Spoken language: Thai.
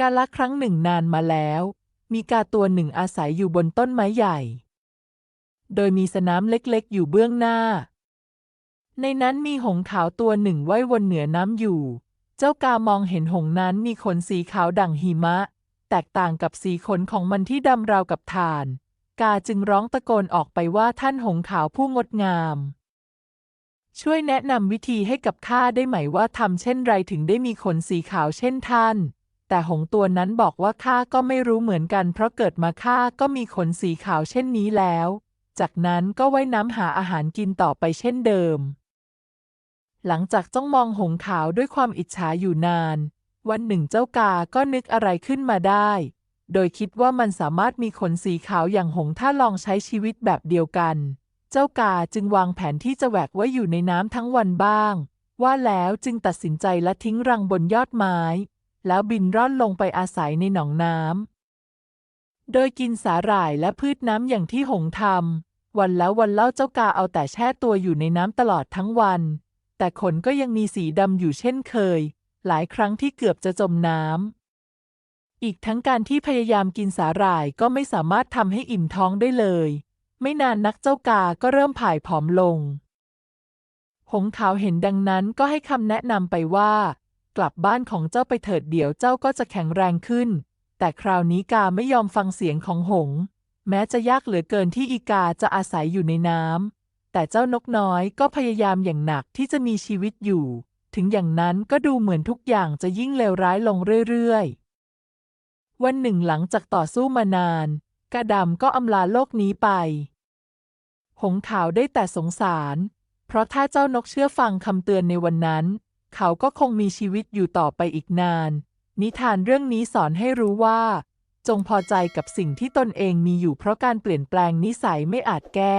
กาละครั้งหนึ่งนานมาแล้ว มีกาตัวหนึ่งอาศัยอยู่บนต้นไม้ใหญ่ โดยมีสนามเล็กๆ อยู่เบื้องหน้า ในนั้นมีหงขาวตัวหนึ่งว่ายวนเหนือน้ำอยู่ เจ้ากามองเห็นหงนั้นมีขนสีขาวดั่งหิมะ แตกต่างกับสีขนของมันที่ดำราวกับถ่าน กาจึงร้องตะโกนออกไปว่าท่านหงขาวผู้งดงาม ช่วยแนะนำวิธีให้กับข้าได้ไหมว่าทำเช่นไรถึงได้มีขนสีขาวเช่นท่าน แต่หงตัวนั้นบอกว่าข้าก็ไม่รู้เหมือนกัน เพราะเกิดมาข้าก็มีขนสีขาวเช่นนี้แล้ว จากนั้นก็ว่ายน้ำหาอาหารกินต่อไปเช่นเดิม หลังจากจ้องมองหงขาวด้วยความอิจฉาอยู่นาน วันหนึ่งเจ้ากาก็นึกอะไรขึ้นมาได้ โดยคิดว่ามันสามารถมีขนสีขาวอย่างหงถ้าลองใช้ชีวิตแบบเดียวกัน เจ้ากาจึงวางแผนที่จะแหวกไว้อยู่ในน้ำทั้งวันบ้าง ว่าแล้วจึงตัดสินใจละทิ้งรังบนยอดไม้ แล้วบินร่อนลงไปอาศัยในหนองน้ำ โดยกินสาหร่ายและพืชน้ำอย่างที่หงทำ วันแล้ววันเล่าเจ้ากาเอาแต่แช่ตัวอยู่ในน้ำตลอดทั้งวัน แต่ขนก็ยังมีสีดำอยู่เช่นเคย หลายครั้งที่เกือบจะจมน้ำ อีกทั้งการที่พยายามกินสาหร่ายก็ไม่สามารถทำให้อิ่มท้องได้เลย ไม่นานนักเจ้ากาก็เริ่มผ่ายผอมลง หงขาวเห็นดังนั้นก็ให้คำแนะนำไปว่า กลับบ้านของเจ้าไปเถิดเดี๋ยวเจ้าก็จะแข็งแรงขึ้น แต่คราวนี้กาไม่ยอมฟังเสียงของหง แม้จะยากเหลือเกินที่อีกาจะอาศัยอยู่ในน้ำแต่เจ้านกน้อยก็พยายามอย่างหนักที่จะมีชีวิตอยู่ ถึงอย่างนั้นก็ดูเหมือนทุกอย่างจะยิ่งเลวร้ายลงเรื่อยๆ วันหนึ่งหลังจากต่อสู้มานาน กาดำก็อำลาโลกนี้ไป หงขาวได้แต่สงสาร เพราะถ้าเจ้านกเชื่อฟังคำเตือนในวันนั้น เขาก็คงมีชีวิตอยู่ต่อไปอีกนาน นิทานเรื่องนี้สอนให้รู้ว่า จงพอใจกับสิ่งที่ตนเองมีอยู่เพราะการเปลี่ยนแปลงนิสัยไม่อาจแก้